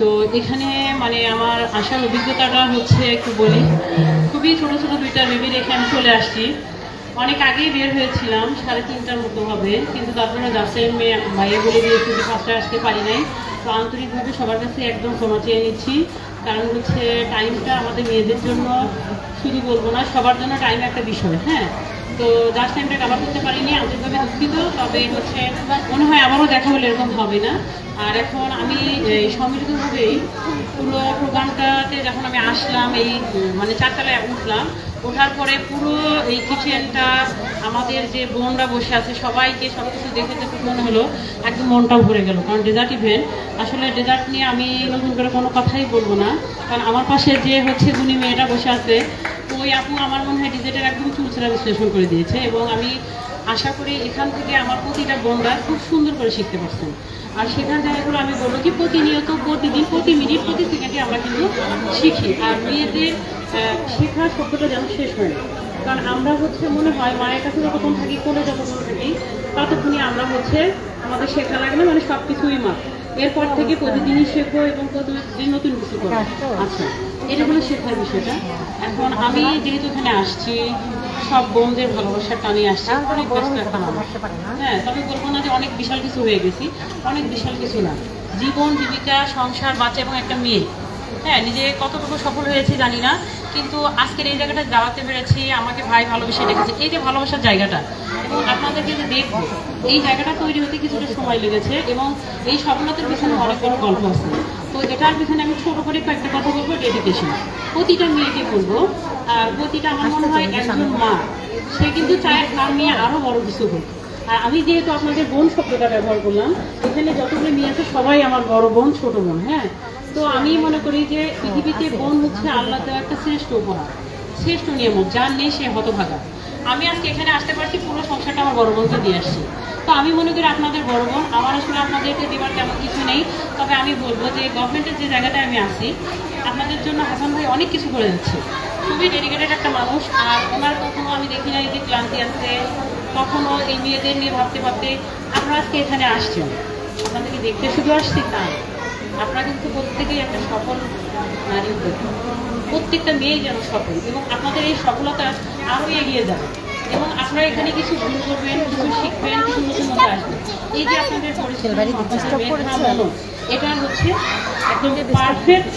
তো এখানে মানে আমার আসার অভিজ্ঞতাটা হচ্ছে একটু বলি। খুবই ছোট ছোট দুইটা বেবি রেখে আমি চলে আসছি। অনেক আগেই বের হয়েছিলাম, সাড়ে তিনটার মতো হবে। কিন্তু তারপরে যাচাই মেয়ে বাইরে বলে দিয়েছি যে পাঁচটা আসতে পারি নাই। তো আন্তরিকভাবে সবার কাছে একদম ক্ষমা চেয়ে নিচ্ছি। কারণ হচ্ছে টাইমটা আমাদের মেয়েদের জন্য, শুধু বলব না, সবার জন্য টাইম একটা বিষয় হ্যাঁ? তো জাস্ট টাইমটা কাভার করতে পারিনি, আন্তরিকভাবে দুঃখিত। তবে হচ্ছে, মনে হয় আবারও দেখা হলে এরকম হবে না। আর এখন আমি সম্মিলিতভাবেই পুরো প্রোগ্রামটাতে যখন আমি আসলাম, এই মানে চারতলায় উঠলাম, ওঠার পরে পুরো এই কিচেনটা আমাদের যে বোনরা বসে আছে, সবাইকে সব কিছু দেখে দেখে মনে হলো, একদম মনটাও ভরে গেল। কারণ ডেজার্ট ইভেন্ট আসলে ডেজার্ট নিয়ে আমি নতুন করে কোনো কথাই বলব না। কারণ আমার পাশে যে হচ্ছে গুণী মেয়েটা বসে আছে ওই আপু আমার মনে হয় ডিজেটের একদম চুলচেরা বিশ্লেষণ করে দিয়েছে এবং আমি আশা করি এখান থেকে আমার প্রতিটা বোনরা খুব সুন্দর করে শিখতে পারছেন। আর সেখান জায়গাগুলো আমি বলব কি প্রতিনিয়ত, প্রতিদিন, প্রতি মিনিট, প্রতি সেকেন্ডে আমরা কিন্তু শিখি। আর মেয়েদের শেখার শব্দটা যেন শেষ হয় না। কারণ আমরা হচ্ছে মনে হয় মায়ের কাছে যতক্ষণ থাকি, কোলে যতক্ষণ থাকি, ততক্ষণই আমরা হচ্ছে আমাদের শেখা লাগে না মানে সব কিছুই মা। এরপর থেকে প্রতিদিনই শেখো এবং প্রতিদিন নতুন কিছু করো। আচ্ছা এটা হলো শেখার বিষয়টা। এখন আমি যেহেতু এখানে আসছি সব বোনদের ভালোবাসার টানে আসছি। অনেক ব্যস্ত একটা মানুষ হ্যাঁ তবে বলব না যে অনেক বিশাল কিছু হয়ে গেছি। অনেক বিশাল কিছু না। জীবন জীবিকা সংসার বাচ্চা এবং একটা মেয়ে। হ্যাঁ নিজে কতটুকু সফল হয়েছে জানি না। কিন্তু আজকের এই জায়গাটা দাঁড়াতে পেরেছি আমাকে ভাই ভালোবেসে ডেকেছে এই যে ভালোবাসার জায়গাটা আপনাদেরকে যে দেখব এই জায়গাটা তৈরি হতে কিছুটা সময় লেগেছে এবং এই সফলতার পিছনে অনেক বড় গল্প আছে। তো এটার পিছনে আমি ছোট করে কয়েকটা কথা বলব ডেডিকেশন প্রতিটা মেয়েকে বলব আর প্রতিটা আমার মনে হয় একজন মা সে কিন্তু চায় তার মেয়ে আরও বড় কিছু হোক। আর আমি যেহেতু আপনাদের বোন শব্দটা ব্যবহার করলাম এখানে যতগুলো মেয়ে আছে সবাই আমার বড় বোন ছোট বোন হ্যাঁ? তো আমি মনে করি যে পৃথিবীতে বোন হচ্ছে আল্লাহ দেওয়া একটা শ্রেষ্ঠ উপহার শ্রেষ্ঠ নিয়ামক যার নেই সে হতভাগা। আমি আজকে এখানে আসতে পারছি, পুরো সংসারটা আমার বড় বোনকে দিয়ে আসছি। তো আমি মনে করি আপনাদের বড় বোন, আমার আসলে আপনাদেরকে দেওয়ার তেমন কিছু নেই। তবে আমি বলব যে গভর্নমেন্টের যে জায়গাটায় আমি আছি, আপনাদের জন্য হাসান ভাই অনেক কিছু করে যাচ্ছে। খুবই ডেডিকেটেড একটা মানুষ, আর ওনার কখনো আমি দেখি নাই যে ক্লান্তি আছে, কখনো এই মেয়েদের নিয়ে ভাবতে ভাবতে আমরা আজকে এখানে আসছি আপনাদেরকে দেখতে শুধু আসছি তা। আপনারা কিন্তু প্রত্যেকেই একটা সফল নারী চান। প্রত্যেকটা মেয়ে যেন সফল এবং আপনাদের এই সফলতা আরও এগিয়ে যাবে এবং আপনারা এখানে কিছু ভুল করবেন কিছু শিখবেন কিছু নতুন নতুন আসবে এই যে আপনাদের মেধা, মনন, এটা হচ্ছে একদম পারফেক্ট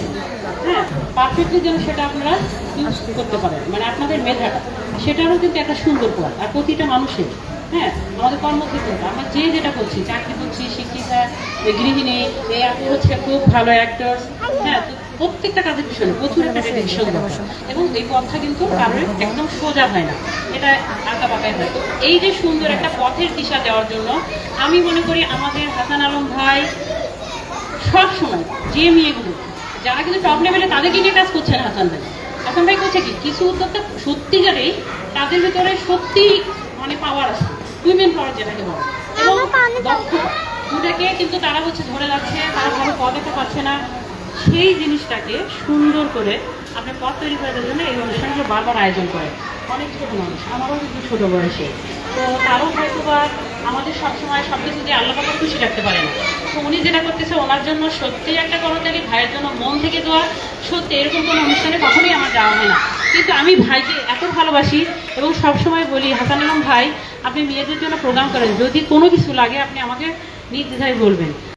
হ্যাঁ পারফেক্টলি যেন সেটা আপনারা ইউজ করতে পারেন। মানে আপনাদের মেধাটা সেটারও কিন্তু একটা সুন্দর পথ আর প্রতিটা মানুষের হ্যাঁ আমাদের কর্মক্ষেত্রে আমরা যে যেটা করছি, চাকরি করছি, শিক্ষিকা গৃহিণী এই আপনি হচ্ছে খুব ভালো অ্যাক্টর হ্যাঁ প্রত্যেকটা কাজের পিছনে প্রচুর একটা এবং এই পথটা কিন্তু কারোর একদম সোজা হয় না। এটা আঁকা পাকায় হয়। তো এই যে সুন্দর একটা পথের দিশা দেওয়ার জন্য আমি মনে করি আমাদের হাসান আলম ভাই সবসময় যে মেয়েগুলো, যারা কিন্তু টপ লেভেলে তাদেরকে নিয়ে কাজ করছেন হাসান ভাই হাসান ভাই করছে কি? কিছু উদ্যোক্তা সত্যিকারেই তাদের ভিতরে সত্যি মানে পাওয়ার আছে। উইমেন পাওয়ার যেটাকে বলে। এবং দুটাকে কিন্তু তারা হচ্ছে ধরে যাচ্ছে তারা ভালো পদে পাচ্ছে না। সেই জিনিসটাকে সুন্দর করে আপনি পথ তৈরি করে দেওয়ার জন্য এই অনুষ্ঠানগুলো বারবার আয়োজন করে। অনেক ছোট মানুষ আমারও কিন্তু ছোট বয়সে। তো তারও হয়তো বা আমাদের সবসময় সব কিছু দিয়ে আল্লাহ পাকে খুশি রাখতে পারে না। তো উনি যেটা করতেছে ওনার জন্য সত্যি একটা করতালি ভাইয়ের জন্য মন থেকে দেওয়া সত্যি এরকম কোনো অনুষ্ঠানে কখনোই আমার যাওয়া হয় না। কিন্তু আমি ভাইকে এত ভালোবাসি এবং সবসময় বলি হাসান আলম ভাই আপনি মেয়েদের জন্য প্রোগ্রাম করেন। যদি কোনো কিছু লাগে আপনি আমাকে নির্দ্বিধায় বলবেন।